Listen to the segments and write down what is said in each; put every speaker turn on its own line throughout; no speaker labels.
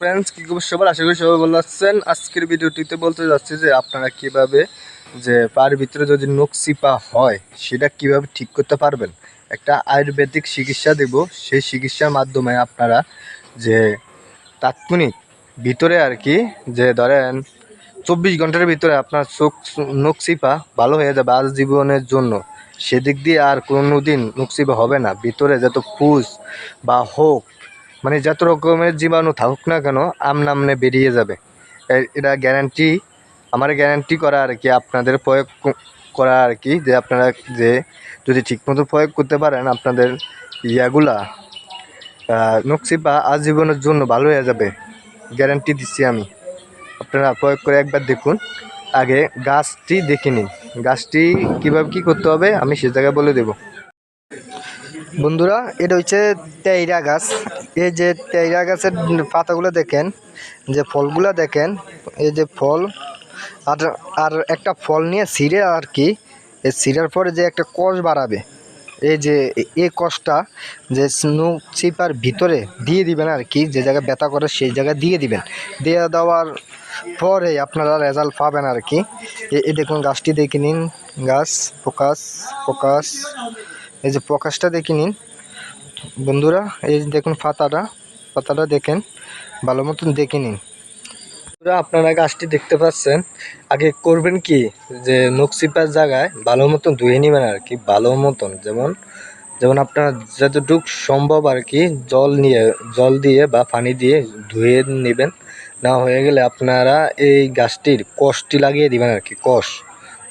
Friends কী খবর সবার? আশা করি সবাই ভালো আছেন। আজকের ভিডিওটিতে বলতে যাচ্ছি যে আপনারা কীভাবে যে পায়ের ভিতরে যদি নকশিপা হয়, সেটা কীভাবে ঠিক করতে পারবেন? একটা আয়ুর্বেদিক চিকিৎসা দেব। সেই চিকিৎসার মাধ্যমে আপনারা যে তাৎক্ষণিক ভিতরে আর কি যে ধরেন চব্বিশ ঘণ্টার ভিতরে আপনার চোখ নকশিপা ভালো হয়ে যাবে আজ জীবনের জন্য। সেদিক দিয়ে আর কোনো দিন নকশিপা হবে না। ভিতরে যত ফুস বা হোক মানে যত রকমের জীবাণু থাকুক না কেন আমনামনে বেরিয়ে যাবে। এটা গ্যারান্টি আমার গ্যারান্টি করা আর কি, আপনাদের প্রয়োগ করা আর কি, যে আপনারা যে যদি ঠিকমতো প্রয়োগ করতে পারেন, আপনাদের ইয়াগুলা নকশিপা আজীবনের জন্য ভালো হয়ে যাবে। গ্যারান্টি দিচ্ছি আমি। আপনারা প্রয়োগ করে একবার দেখুন। আগে গাছটি দেখে নিন। গাছটি কীভাবে কী করতে হবে, আমি সে জায়গায় বলে দেবো। বন্ধুরা, এটা হচ্ছে তেইরা গাছ। এই যে তেইরা গাছের পাতাগুলো দেখেন, যে ফলগুলো দেখেন, এই যে ফল, আর আর একটা ফল নিয়ে ছিঁড়ে আর কি, এই ছিঁড়ার পরে যে একটা কষ বাড়াবে, এই যে, এই কষটা যে স্নো চিপার ভিতরে দিয়ে দিবেন আর কি, যে জায়গায় ব্যথা করে সেই জায়গায় দিয়ে দিবেন। দিয়ে দেওয়ার পরে আপনারা রেজাল্ট পাবেন আর কি। এই দেখুন, গাছটি দেখে নিন। গাছ প্রকাশ প্রকাশ এই যে প্রকাশটা দেখে নিন। বন্ধুরা এই দেখুন পাতাটা পাতাটা দেখেন ভালো মতন দেখে নিন। বন্ধুরা, আপনারা গাছটি দেখতে পাচ্ছেন। আগে করবেন কি? যে নকশিপার জায়গায় ভালো মতন ধুয়ে নেবেন আর কি ভালো মতন। যেমন যেমন আপনার যতটুক সম্ভব আর কি জল নিয়ে জল দিয়ে বা পানি দিয়ে ধুয়ে নেবেন। না হয়ে গেলে আপনারা এই গাছটির কষটি লাগিয়ে দিবেন আর কি কষ।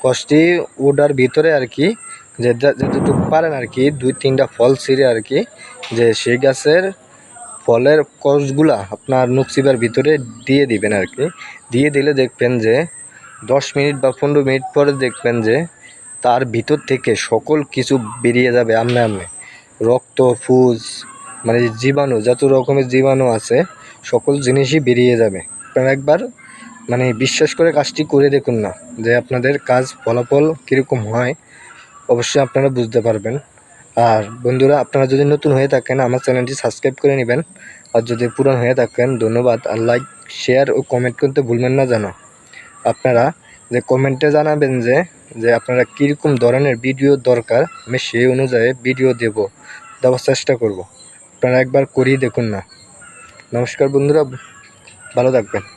কষটি ওটার ভিতরে আর কি যে যতটুকু পারেন আর কি দুই, তিনটা ফল ছিঁড়ে আর কি যে সেই গাছের ফলের কষগুলা আপনার নকশিবার ভিতরে দিয়ে দিবেন আর কি দিয়ে দিলে দেখবেন যে দশ মিনিট বা পনেরো মিনিট পরে দেখবেন যে তার ভিতর থেকে সকল কিছু বেরিয়ে যাবে আমনে আমনে। রক্ত, ফুজ মানে জীবাণু, যত রকমের জীবাণু আছে, সকল জিনিসই বেরিয়ে যাবে। আপনারা একবার মানে বিশ্বাস করে কাজটি করে দেখুন না, যে আপনাদের কাজ ফলাফল কীরকম হয়। অবশ্যই আপনারা বুঝতে পারবেন। আর বন্ধুরা, আপনারা যদি নতুন হয়ে থাকেন, আমার চ্যানেলটি সাবস্ক্রাইব করে নেবেন। আর যদি পুরান হয়ে থাকেন, ধন্যবাদ। আর লাইক শেয়ার ও কমেন্ট করতে ভুলবেন না যেন। আপনারা যে কমেন্টে জানাবেন যে যে আপনারা কীরকম ধরনের ভিডিও দরকার, আমি সেই অনুযায়ী ভিডিও দেব, দেওয়ার চেষ্টা করব। আপনারা একবার করিয়ে দেখুন না। নমস্কার বন্ধুরা, ভালো থাকবেন।